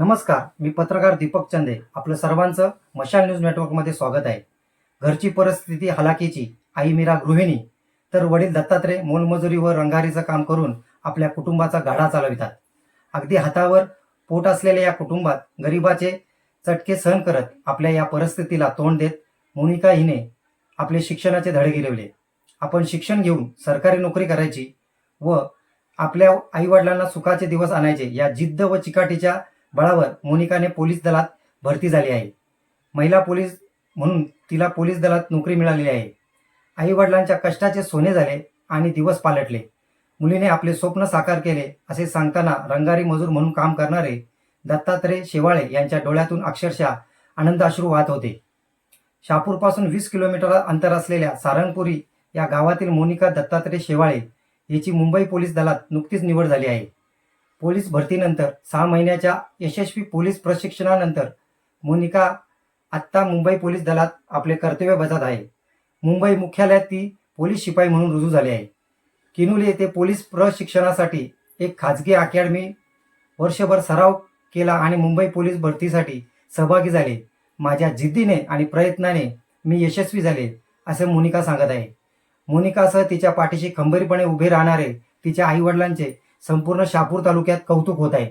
नमस्कार मी पत्रकार दीपक चंदे. आपलं सर्वांचं मशाल न्यूज नेटवर्कमध्ये स्वागत आहे. घरची परिस्थिती हलाखीची आई मीरा गृहिणी. तर वडील दत्तात्रय मोलमजुरी व रंगारीचं काम करून आपल्या कुटुंबाचा गाडा चालवितात. अगदी हातावर पोट असलेल्या या कुटुंबात गरिबाचे चटके सहन करत आपल्या या परिस्थितीला तोंड देत मोनिका हिने आपले शिक्षणाचे धडे गिरवले आपण शिक्षण घेऊन सरकारी नोकरी करायची व आपल्या आईवडिलांना सुखाचे दिवस आणायचे या जिद्द व चिकाटीच्या बळावर मोनिकाने पोलीस दलात भरती झाली आहे. महिला पोलीस म्हणून तिला पोलीस दलात नोकरी मिळालेली आहे. आई वडिलांच्या कष्टाचे सोने झाले आणि दिवस पालटले. मुलीने आपले स्वप्न साकार केले असे सांगताना रंगारी मजूर म्हणून काम करणारे दत्तात्रय शेवाळे यांच्या डोळ्यातून अक्षरशः आनंद अश्रू वाहत होते. शापूरपासून वीस किलोमीटर अंतर असलेल्या सारंगपुरी या गावातील मोनिका दत्तात्रय शेवाळे याची मुंबई पोलीस दलात नुकतीच निवड झाली आहे. पोलीस भरतीनंतर सहा महिन्याच्या यशस्वी पोलीस प्रशिक्षणानंतर मोनिका आत्ता मुंबई पोलीस दलात आपले कर्तव्य बजावत आहे. मुंबई मुख्यालयात ती पोलीस शिपाई म्हणून रुजू झाली आहे. किनुली येथे पोलीस प्रशिक्षणासाठी एक खाजगी अकॅडमी वर्षभर सराव केला आणि मुंबई पोलीस भरतीसाठी सहभागी झाले. माझ्या जिद्दीने आणि प्रयत्नाने मी यशस्वी झाले असे मोनिका सांगत आहे. मोनिकासह तिच्या पाठीशी खंबीरपणे उभे राहणारे तिच्या आईवडिलांचे संपूर्ण शहापूर तालुक्यात कौतुक होत आहे.